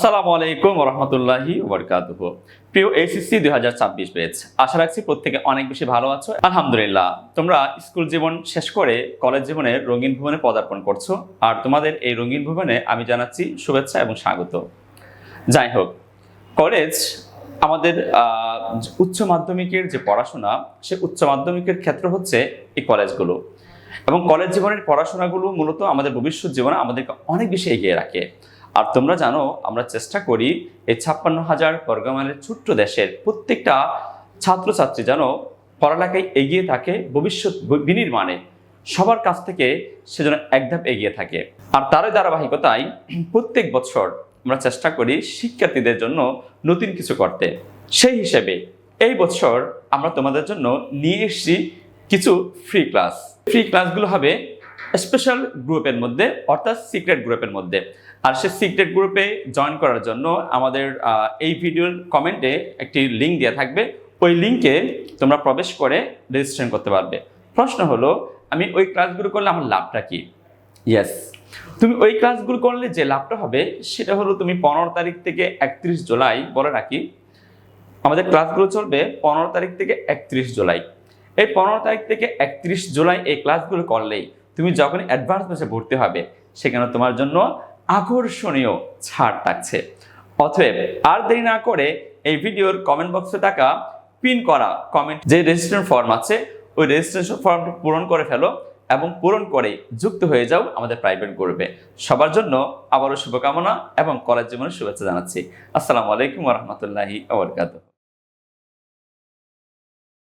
আসসালামু আলাইকুম রহমতুল্লাহি ওবরকাতুহ। প্রিয় এসিসি দুই হাজার ছাব্বিশ ব্যাচ আশা রাখছি প্রত্যেকে অনেক বেশি ভালো আছো। আলহামদুলিল্লাহ, তোমরা স্কুল জীবন শেষ করে কলেজ জীবনে রঙিন ভুবনে পদার্পণ করছ। আর তোমাদের এই রঙিন ভুবনে আমি জানাচ্ছি শুভেচ্ছা এবং স্বাগত। যাই হোক, কলেজ আমাদের উচ্চ মাধ্যমিকের যে পড়াশোনা, সে উচ্চ মাধ্যমিকের ক্ষেত্র হচ্ছে এই কলেজগুলো। এবং কলেজ জীবনের পড়াশোনাগুলো মূলত আমাদের ভবিষ্যৎ জীবনে আমাদেরকে অনেক বেশি এগিয়ে রাখে। আর তোমরা জানো, আমরা চেষ্টা করি এই ছাপ্পান্ন হাজার বর্গমাইলের ছোট্ট দেশের প্রত্যেকটা ছাত্রছাত্রী যেন পড়ালেখায় এগিয়ে থাকে, ভবিষ্যৎ বিনির্মাণে। সবার কাছ থেকে সে যেন এক ধাপ এগিয়ে থাকে। আর তারই ধারাবাহিকতায় প্রত্যেক বছর আমরা চেষ্টা করি শিক্ষার্থীদের জন্য নতুন কিছু করতে। সেই হিসেবে এই বছর আমরা তোমাদের জন্য নিয়ে এসেছি কিছু ফ্রি ক্লাস ফ্রি ক্লাসগুলো হবে স্পেশাল গ্রুপের মধ্যে, অর্থাৎ সিক্রেট গ্রুপের মধ্যে। আর সে সিক্রেট গ্রুপে জয়েন করার জন্য আমাদের এই ভিডিওর কমেন্টে একটি লিঙ্ক দেওয়া থাকবে। ওই লিঙ্কে তোমরা প্রবেশ করে রেজিস্ট্রেশন করতে পারবে। প্রশ্ন হলো, আমি ওই ক্লাসগুলো করলে আমার লাভটা কি? ইয়েস তুমি ওই ক্লাসগুলো করলে যে লাভটা হবে, সেটা হলো তুমি পনেরো তারিখ থেকে একত্রিশ জুলাই, বলে রাখি, আমাদের ক্লাসগুলো চলবে পনেরো তারিখ থেকে একত্রিশ জুলাই। এই পনেরো তারিখ থেকে একত্রিশ জুলাই এই ক্লাসগুলো করলেই তুমি যখন অ্যাডভান্স ব্যাচে ভর্তি হবে, সেখানে তোমার জন্য আকর্ষণীয় ছাড় থাকছে। অতএব আর দেরি না করে এই ভিডিওর কমেন্ট বক্সে থাকা পিন করা কমেন্ট যে রেজিস্ট্রেশন ফর্ম আছে, ওই রেজিস্ট্রেশন ফর্মটি পূরণ করে ফেলো এবং পূরণ করে যুক্ত হয়ে যাও আমাদের প্রাইভেট গ্রুপে সবার জন্য আবারও শুভকামনা এবং কলেজ জীবনের শুভেচ্ছা জানাচ্ছি। আসসালামু আলাইকুম রহমতুল্লাহি আবরকাত